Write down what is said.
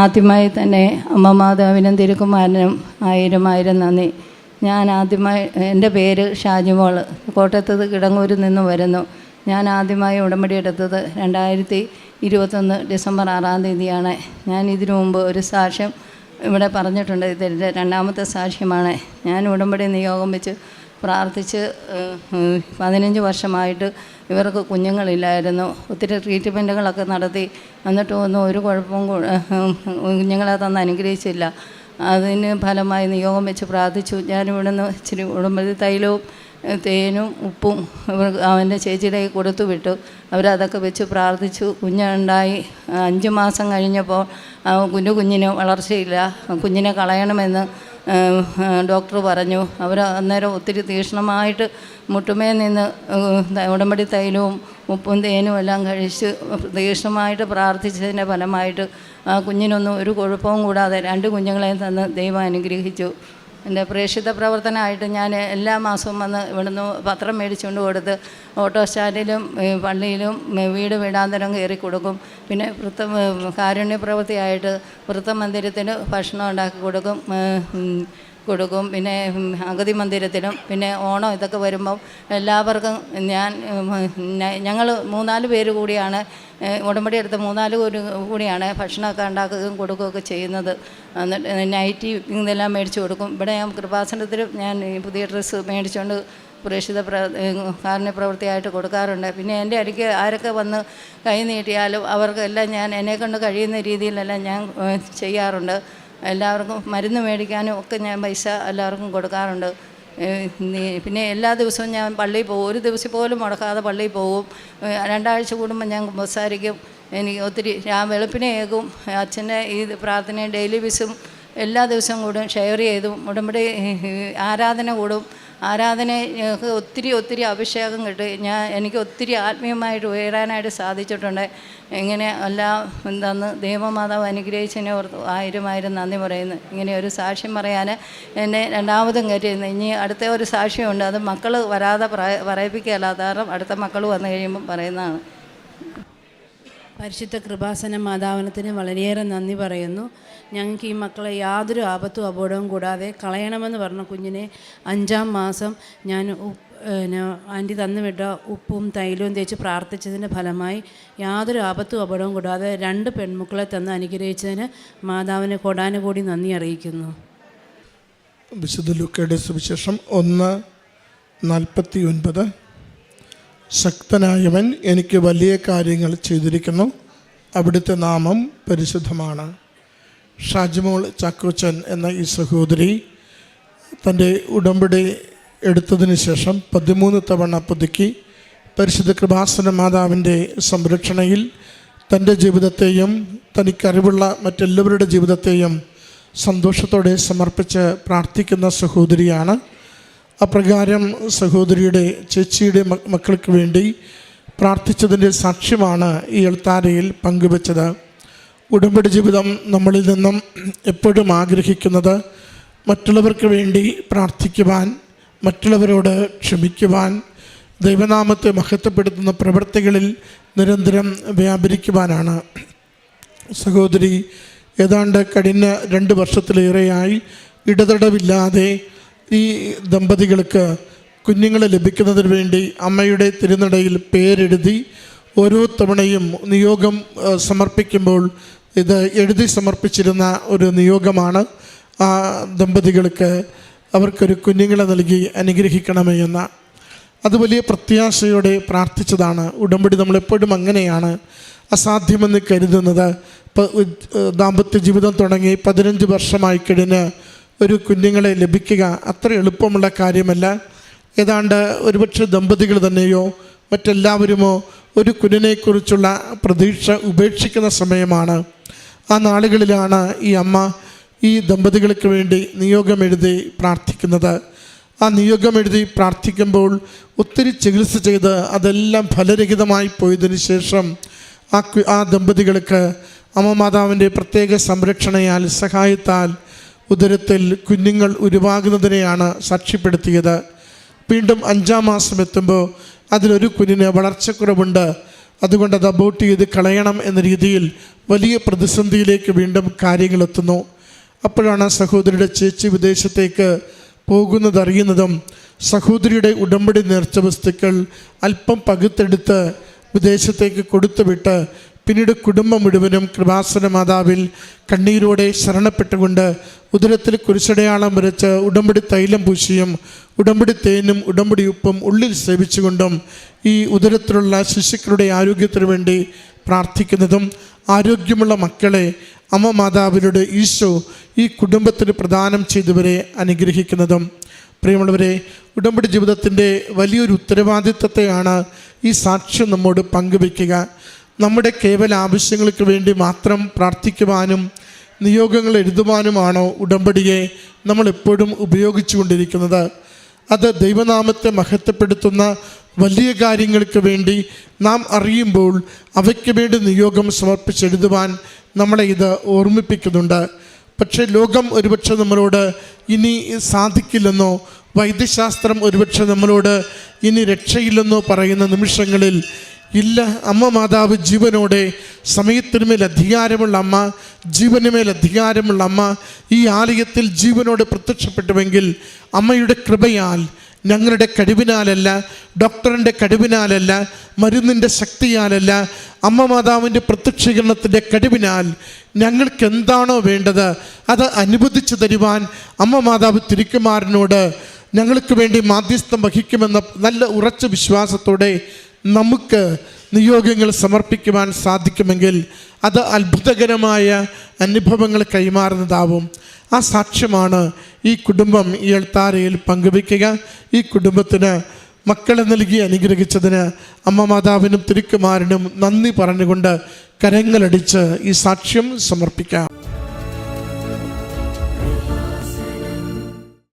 ആദ്യമായി തന്നെ അമ്മ മാതാവിനും തിരുക്കുമാരനും ആയിരം ആയിരം നന്ദി ഞാൻ ആദ്യമായി എന്റെ പേര് ഷാജിമോൾ കോട്ടയത്ത് കിടങ്ങൂരിൽ നിന്ന് വരുന്നു. ഞാൻ ആദ്യമായി ഉടമ്പടി എടുത്തത് രണ്ടായിരത്തി ഇരുപത്തൊന്ന് ഡിസംബർ ആറാം തീയതിയാണ്. ഞാൻ ഇതിനു മുമ്പ് ഒരു സാക്ഷ്യം ഇവിടെ പറഞ്ഞിട്ടുണ്ട്. ഇതിന്റെ രണ്ടാമത്തെ സാക്ഷ്യമാണ്. ഞാൻ ഉടമ്പടി നിയോഗം വെച്ച് പ്രാർത്ഥിച്ച് പതിനഞ്ച് വർഷമായിട്ട് ഇവർക്ക് കുഞ്ഞുങ്ങളില്ലായിരുന്നു. ഒത്തിരി ട്രീറ്റ്മെന്റുകളൊക്കെ നടത്തി. എന്നിട്ടും ഒന്നും ഒരു കുഴപ്പവും കുഞ്ഞുങ്ങളെ തന്ന് അനുഗ്രഹിച്ചില്ല. അതിന് ഫലമായി നിയോഗം വെച്ച് പ്രാർത്ഥിച്ചു. ഞാനിവിടെ നിന്ന് ഇച്ചിരി ഉടമ്പതി തൈലവും തേനും ഉപ്പും അവന്റെ ചേച്ചിയുടെ കൊടുത്തു വിട്ടു. അവരതൊക്കെ വെച്ച് പ്രാർത്ഥിച്ചു. കുഞ്ഞുണ്ടായി. അഞ്ച് മാസം കഴിഞ്ഞപ്പോൾ കുഞ്ഞു കുഞ്ഞിന് വളർച്ചയില്ല. കുഞ്ഞിനെ കളയണമെന്ന് ഡോക്ടർ പറഞ്ഞു. അവർ അന്നേരം ഒത്തിരി തീക്ഷ്ണമായിട്ട് മുട്ടുമേ നിന്ന് ഉടമ്പടി തൈലവും ഉപ്പും തേനും എല്ലാം കഴിച്ച് തീക്ഷ്ണമായിട്ട് പ്രാർത്ഥിച്ചതിന്റെ ഫലമായിട്ട് ആ കുഞ്ഞിനൊന്നും ഒരു കുഴപ്പവും കൂടാതെ രണ്ട് കുഞ്ഞുങ്ങളെയും തന്ന് ദൈവം അനുഗ്രഹിച്ചു. എന്റെ പ്രേക്ഷിത പ്രവർത്തനമായിട്ട് ഞാൻ എല്ലാ മാസവും വന്ന് ഇവിടുന്ന് പത്രം മേടിച്ചുകൊണ്ട് കൊടുത്ത് ഓട്ടോ സ്റ്റാൻഡിലും പള്ളിയിലും വീട് വീടാന്തരം കയറി കൊടുക്കും. പിന്നെ വൃത്ത കാരുണ്യ പ്രവൃത്തിയായിട്ട് വൃത്തമന്ദിരത്തിന് ഭക്ഷണം ഉണ്ടാക്കി കൊടുക്കും. കൊടുക്കും. പിന്നെ അഗതി മന്ദിരത്തിലും പിന്നെ ഓണം ഇതൊക്കെ വരുമ്പം എല്ലാവർക്കും ഞാൻ ഞങ്ങൾ മൂന്നാൽ പേര് കൂടിയാണ് ഉടമ്പടി എടുത്ത് മൂന്നാൽ പേര് കൂടിയാണ് ഭക്ഷണമൊക്കെ ഉണ്ടാക്കുകയും കൊടുക്കുകയൊക്കെ ചെയ്യുന്നത്. എന്നിട്ട് നൈറ്റി ഇതെല്ലാം മേടിച്ചു കൊടുക്കും. ഇവിടെ ഞാൻ കൃപാസനത്തിൽ ഞാൻ പുതിയ ഡ്രസ്സ് മേടിച്ചുകൊണ്ട് പ്രേക്ഷിത പ്ര കാരുണ്യ പ്രവൃത്തിയായിട്ട് കൊടുക്കാറുണ്ട്. പിന്നെ എന്റെ അടിക്ക് ആരൊക്കെ വന്ന് കൈ നീട്ടിയാലും അവർക്കെല്ലാം ഞാൻ എന്നെ കൊണ്ട് കഴിയുന്ന രീതിയിലെല്ലാം ഞാൻ ചെയ്യാറുണ്ട്. എല്ലാവർക്കും മരുന്ന് മേടിക്കാനും ഒക്കെ ഞാൻ പൈസ എല്ലാവർക്കും കൊടുക്കാറുണ്ട്. പിന്നെ എല്ലാ ദിവസവും ഞാൻ പള്ളിയിൽ പോകും. ഒരു ദിവസം പോലും മുടക്കാതെ പള്ളിയിൽ പോകും. രണ്ടാഴ്ച കൂടുമ്പോൾ ഞാൻ കുമ്പസാരിക്കും എനിക്ക് ഒത്തിരി ഞാൻ വെളുപ്പിനേക്കും അച്ഛന്റെ ഈ പ്രാർത്ഥനയും ഡെയിലി വിസും എല്ലാ ദിവസവും കൂടും. ഷെയർ ചെയ്തും. ഉടമ്പടി ആരാധന കൂടും. ആരാധന ഒത്തിരി ഒത്തിരി അഭിഷേകം കിട്ടി. ഞാൻ എനിക്ക് ഒത്തിരി ആത്മീയമായിട്ട് ഉയരാനായിട്ട് സാധിച്ചിട്ടുണ്ട്. ഇങ്ങനെ എല്ലാം എന്താന്ന് ദൈവമാതാവ് അനുഗ്രഹിച്ചതിനെ ഓർത്ത് ആയിരം ആയിരം നന്ദി പറയുന്നു. ഇങ്ങനെ ഒരു സാക്ഷ്യം പറയാൻ എന്നെ രണ്ടാമതും കയറ്റിയിരുന്നു ഇനി അടുത്ത ഒരു സാക്ഷ്യമുണ്ട് അത് മക്കൾ വരാതെ പറ- പറയിപ്പിക്കുകയല്ല. കാരണം അടുത്ത മക്കൾ വന്നു കഴിയുമ്പം പറയുന്നതാണ്. പരിശുദ്ധ കൃപാസന മാതാവിനത്തിന് വളരെയേറെ നന്ദി പറയുന്നു. ഞങ്ങൾക്ക് ഈ മക്കളെ യാതൊരു ആപത്തും അപകടവും കൂടാതെ കളയണമെന്ന് പറഞ്ഞ കുഞ്ഞിനെ അഞ്ചാം മാസം ഞാൻ പിന്നെ ആന്റി തന്നുവിട്ട ഉപ്പും തൈലവും തേച്ച് പ്രാർത്ഥിച്ചതിന്റെ ഫലമായി യാതൊരു ആപത്തും അപകടവും കൂടാതെ രണ്ട് പെൺമക്കളെ തന്ന് അനുഗ്രഹിച്ചതിന് മാതാവിന് കൊടാനുകൂടി നന്ദി അറിയിക്കുന്നു. വിശുദ്ധ ലുക്കയുടെ സുവിശേഷം ഒന്ന് നാൽപ്പത്തി ഒൻപത് ശക്തനായവൻ എനിക്ക് വലിയ കാര്യങ്ങൾ ചെയ്തിരിക്കുന്നു. അവിടുത്തെ നാമം പരിശുദ്ധമാണ്. ഷാജിമോൾ ചാക്കോച്ചൻ എന്ന ഈ സഹോദരി തന്റെ ഉടമ്പടി എടുത്തതിന് ശേഷം പതിമൂന്ന് തവണ പുതുക്കി പരിശുദ്ധ കൃപാസന മാതാവിന്റെ സംരക്ഷണയിൽ തന്റെ ജീവിതത്തെയും തനിക്കറിവുള്ള മറ്റെല്ലാവരുടെ ജീവിതത്തെയും സന്തോഷത്തോടെ സമർപ്പിച്ച് പ്രാർത്ഥിക്കുന്ന സഹോദരിയാണ്. അപ്രകാരം സഹോദരിയുടെ ചേച്ചിയുടെ മക്കൾക്ക് വേണ്ടി പ്രാർത്ഥിച്ചതിന്റെ സാക്ഷ്യമാണ് ഈ എൾത്താരയിൽ പങ്കുവച്ചത്. ഉടമ്പടി ജീവിതം നമ്മളിൽ നിന്നും എപ്പോഴും ആഗ്രഹിക്കുന്നത് മറ്റുള്ളവർക്ക് വേണ്ടി പ്രാർത്ഥിക്കുവാൻ മറ്റുള്ളവരോട് ക്ഷമിക്കുവാൻ ദൈവനാമത്തെ മഹത്വപ്പെടുത്തുന്ന പ്രവൃത്തികളിൽ നിരന്തരം വ്യാപരിക്കുവാനാണ്. സഹോദരി ഏതാണ്ട് കഴിഞ്ഞ രണ്ട് വർഷത്തിലേറെയായി ഇടതടവില്ലാതെ ഈ ദമ്പതികൾക്ക് കുഞ്ഞുങ്ങളെ ലഭിക്കുന്നതിന് വേണ്ടി അമ്മയുടെ തിരുനടയിൽ പേരെഴുതി ഓരോ തവണയും നിയോഗം സമർപ്പിക്കുമ്പോൾ ഇത് എഴുതി സമർപ്പിച്ചിരുന്ന ഒരു നിയോഗമാണ്. ആ ദമ്പതികൾക്ക് അവർക്കൊരു കുഞ്ഞുങ്ങളെ നൽകി അനുഗ്രഹിക്കണമേ എന്ന അത് വലിയ പ്രത്യാശയോടെ പ്രാർത്ഥിച്ചതാണ്. ഉടമ്പടി നമ്മളെപ്പോഴും അങ്ങനെയാണ്. അസാധ്യമെന്ന് കരുതുന്നത്. ദാമ്പത്യ ജീവിതം തുടങ്ങി പതിനഞ്ച് വർഷമായി കഴിഞ്ഞ് ഒരു കുഞ്ഞുങ്ങളെ ലഭിക്കുക അത്ര എളുപ്പമുള്ള കാര്യമല്ല. ഏതാണ്ട് ഒരുപക്ഷെ ദമ്പതികൾ തന്നെയോ മറ്റെല്ലാവരുമോ ഒരു കുഞ്ഞിനെക്കുറിച്ചുള്ള പ്രതീക്ഷ ഉപേക്ഷിക്കുന്ന സമയമാണ്. ആ നാളുകളിലാണ് ഈ അമ്മ ഈ ദമ്പതികൾക്ക് വേണ്ടി നിയോഗം എഴുതി പ്രാർത്ഥിക്കുന്നത്. ആ നിയോഗം എഴുതി പ്രാർത്ഥിക്കുമ്പോൾ ഒത്തിരി ചികിത്സ ചെയ്ത് അതെല്ലാം ഫലരഹിതമായി പോയതിന് ശേഷം ആ ആ ദമ്പതികൾക്ക് അമ്മ മാതാവിന്റെ പ്രത്യേക സംരക്ഷണയാൽ സഹായത്താൽ ഉദരത്തിൽ കുഞ്ഞുങ്ങൾ ഉരുവാകുന്നതിനെയാണ് സാക്ഷ്യപ്പെടുത്തിയത്. വീണ്ടും അഞ്ചാം മാസം എത്തുമ്പോൾ അതിലൊരു കുഞ്ഞിന് വളർച്ചക്കുറവുണ്ട്. അതുകൊണ്ട് അത് അബോട്ട് ചെയ്ത് കളയണം എന്ന രീതിയിൽ വലിയ പ്രതിസന്ധിയിലേക്ക് വീണ്ടും കാര്യങ്ങളെത്തുന്നു അപ്പോഴാണ് സഹോദരിയുടെ ചേച്ചി വിദേശത്തേക്ക് പോകുന്നതറിയുന്നതും സഹോദരിയുടെ ഉടമ്പടി നേർച്ച വസ്തുക്കൾ അല്പം പകുത്തെടുത്ത് വിദേശത്തേക്ക് കൊടുത്തുവിട്ട് പിന്നീട് കുടുംബം മുഴുവനും കൃപാസന മാതാവിൽ കണ്ണീരോടെ ശരണപ്പെട്ടുകൊണ്ട് ഉദരത്തിൽ കുരിശടയാളം വരച്ച് ഉടമ്പടി തൈലം പൂശിയും ഉടമ്പടി തേനും ഉടമ്പടി ഉപ്പും ഉള്ളിൽ സേവിച്ചുകൊണ്ടും ഈ ഉദരത്തിലുള്ള ശിശുക്കളുടെ ആരോഗ്യത്തിനു വേണ്ടി പ്രാർത്ഥിക്കുന്നതും ആരോഗ്യമുള്ള മക്കളെ അമ്മ മാതാവിനോട് ഈശോ ഈ കുടുംബത്തിന് പ്രദാനം ചെയ്തവരെ അനുഗ്രഹിക്കുന്നതും. പ്രിയമുള്ളവരെ ഉടമ്പടി ജീവിതത്തിന്റെ വലിയൊരു ഉത്തരവാദിത്തത്തെയാണ് ഈ സാക്ഷ്യം നമ്മോട് പങ്കുവയ്ക്കുക. നമ്മുടെ കേവല ആവശ്യങ്ങൾക്ക് വേണ്ടി മാത്രം പ്രാർത്ഥിക്കുവാനും നിയോഗങ്ങൾ എഴുതുവാനുമാണോ ഉടമ്പടിയെ നമ്മൾ എപ്പോഴും ഉപയോഗിച്ചുകൊണ്ടിരിക്കുന്നത്? അത് ദൈവനാമത്തെ മഹത്വപ്പെടുത്തുന്ന വലിയ കാര്യങ്ങൾക്ക് വേണ്ടി നാം അറിയുമ്പോൾ അവയ്ക്ക് വേണ്ടി നിയോഗം സമർപ്പിച്ചെഴുതുവാൻ നമ്മളെ ഇത് ഓർമ്മിപ്പിക്കുന്നുണ്ട്. പക്ഷേ ലോകം ഒരുപക്ഷെ നമ്മളോട് ഇനി സാധിക്കില്ലെന്നോ വൈദ്യശാസ്ത്രം ഒരുപക്ഷെ നമ്മളോട് ഇനി രക്ഷയില്ലെന്നോ പറയുന്ന നിമിഷങ്ങളിൽ ഇല്ല അമ്മ മാതാവ് ജീവനോടെ സമയത്തിനുമേൽ അധികാരമുള്ള അമ്മ ജീവനുമേൽ അധികാരമുള്ള അമ്മ ഈ ആലയത്തിൽ ജീവനോട് പ്രത്യക്ഷപ്പെട്ടുവെങ്കിൽ അമ്മയുടെ കൃപയാൽ ഞങ്ങളുടെ കഴിവിനാലല്ല ഡോക്ടറിന്റെ കഴിവിനാലല്ല മരുന്നിന്റെ ശക്തിയാലല്ല അമ്മ മാതാവിന്റെ പ്രത്യക്ഷീകരണത്തിന്റെ കഴിവിനാൽ ഞങ്ങൾക്ക് എന്താണോ വേണ്ടത് അത് അനുവദിച്ചു തരുവാൻ അമ്മ മാതാവ് തിരുക്കുമാരനോട് ഞങ്ങൾക്ക് വേണ്ടി മാധ്യസ്ഥം വഹിക്കുമെന്ന നല്ല ഉറച്ച വിശ്വാസത്തോടെ നമുക്ക് നിയോഗങ്ങൾ സമർപ്പിക്കുവാൻ സാധിക്കുമെങ്കിൽ അത് അത്ഭുതകരമായ അനുഭവങ്ങൾ കൈമാറുന്നതാവും. ആ സാക്ഷ്യമാണ് ഈ കുടുംബം ഈ എൾത്താരയിൽ പങ്കുവയ്ക്കുക. ഈ കുടുംബത്തിന് മക്കളെ നൽകി അനുഗ്രഹിച്ചതിന് അമ്മ മാതാവിനും തിരുക്കുമാരനും നന്ദി പറഞ്ഞുകൊണ്ട് കരങ്ങളടിച്ച് ഈ സാക്ഷ്യം സമർപ്പിക്കാം.